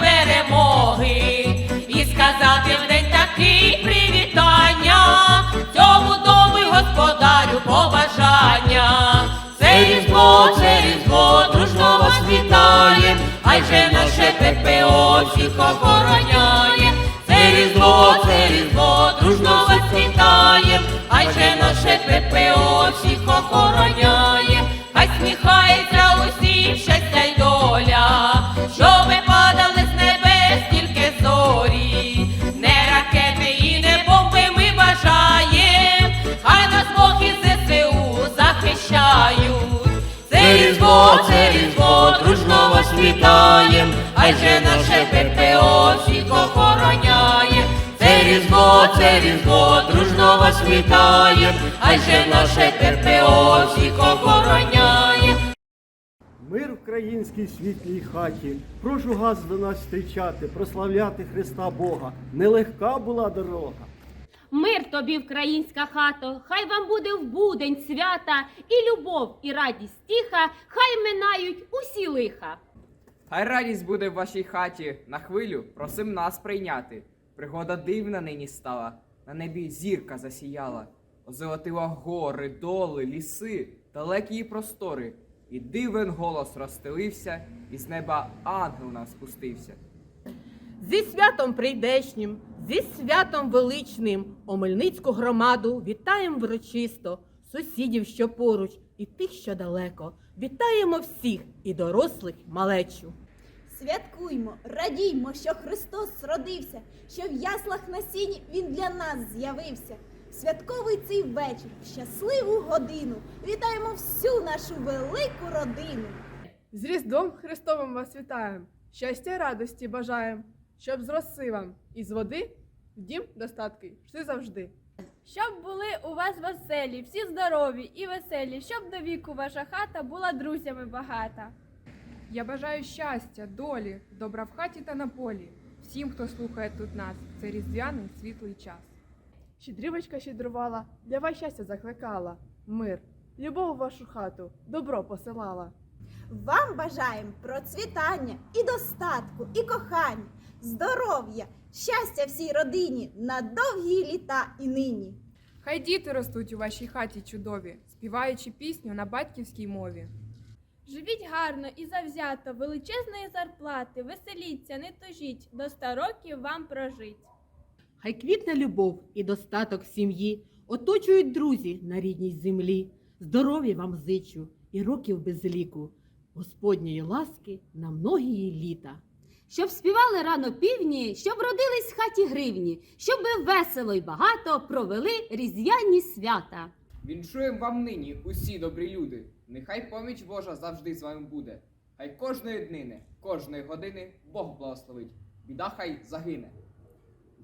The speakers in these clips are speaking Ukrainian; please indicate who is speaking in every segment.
Speaker 1: перемоги. І сказати в день такий привітання, цьому дому й господарю побажання, це різдво, це різдво, дружно вас вітає, Хай же наше ППО всіх вітаєм, адже наше ППО всіх охороняє. Це різдво, це різдво, дружно вас вітаєм, адже наше ППО всіх охороняє.
Speaker 2: Мир українській світлій хаті. Прошу вас до нас зустрічати, прославляти Христа Бога. Нелегка була дорога.
Speaker 3: Мир тобі, українська хато, хай вам буде в будень свята, і любов, і радість тиха, хай минають усі лиха.
Speaker 4: Хай радість буде в вашій хаті, на хвилю просим нас прийняти. Пригода дивна нині стала, на небі зірка засіяла, озолотила гори, доли, ліси, далекі простори, і дивен голос розстелився, і з неба ангел нам спустився.
Speaker 5: Зі святом прийдешнім, зі святом величним, Омельницьку громаду вітаємо врочисто, сусідів, що поруч, і тих, що далеко. Вітаємо всіх, і дорослих, малечу.
Speaker 6: Святкуймо, радіймо, що Христос родився, що в яслах на сіні Він для нас з'явився. Святковий цей вечір, щасливу годину, вітаємо всю нашу велику родину.
Speaker 7: З Різдвом Христовим вас вітаємо, щастя, радості бажаєм, щоб зросли вам із води в дім достатки йшли завжди.
Speaker 8: Щоб були у вас веселі, всі здорові і веселі, щоб до віку ваша хата була друзями багата.
Speaker 9: Я бажаю щастя, долі, добра в хаті та на полі. Всім, хто слухає тут нас, це різдвяний світлий час.
Speaker 7: Щедрівочка щедрувала, для вас щастя закликала, мир, любов у вашу хату, добро посилала.
Speaker 6: Вам бажаємо процвітання і достатку, і кохання, здоров'я, щастя всій родині на довгі літа і нині.
Speaker 9: Хай діти ростуть у вашій хаті чудові, співаючи пісню на батьківській мові.
Speaker 8: Живіть гарно і завзято, величезної зарплати, веселіться, не тужіть, до ста років вам прожить.
Speaker 5: Хай квітне любов і достаток в сім'ї, оточують друзі на рідній землі. Здоров'я вам зичу і років без ліку, Господньої ласки на многії літа.
Speaker 3: Щоб співали рано півні, щоб родились в хаті гривні, щоб весело й багато провели різдвяні свята.
Speaker 4: Віншуєм вам нині усі добрі люди. Нехай поміч Божа завжди з вами буде. Хай кожної днини, кожної години Бог благословить. Біда хай загине.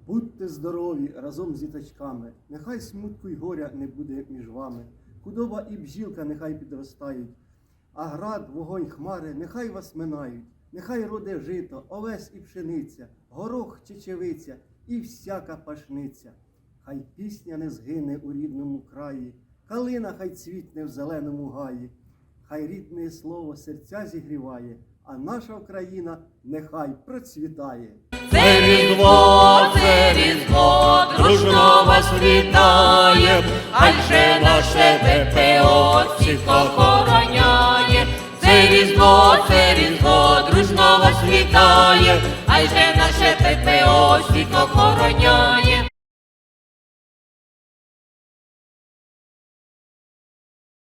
Speaker 2: Будьте здорові разом з діточками. Нехай смутку й горя не буде між вами. Худоба і бжілка нехай підростають, а град, вогонь, хмари нехай вас минають. Нехай роде жито, овес і пшениця, горох, чечевиця і всяка пашниця. Хай пісня не згине у рідному краї, калина хай цвітне в зеленому гаї, хай рідне слово серця зігріває, а наша Україна нехай процвітає.
Speaker 1: Це різдво, це різдво, дружно вас вітає, адже наше ППО всіх охороняє. Це різдво, це різдво, дружно вас вітає, адже наше ППО всіх охороняє.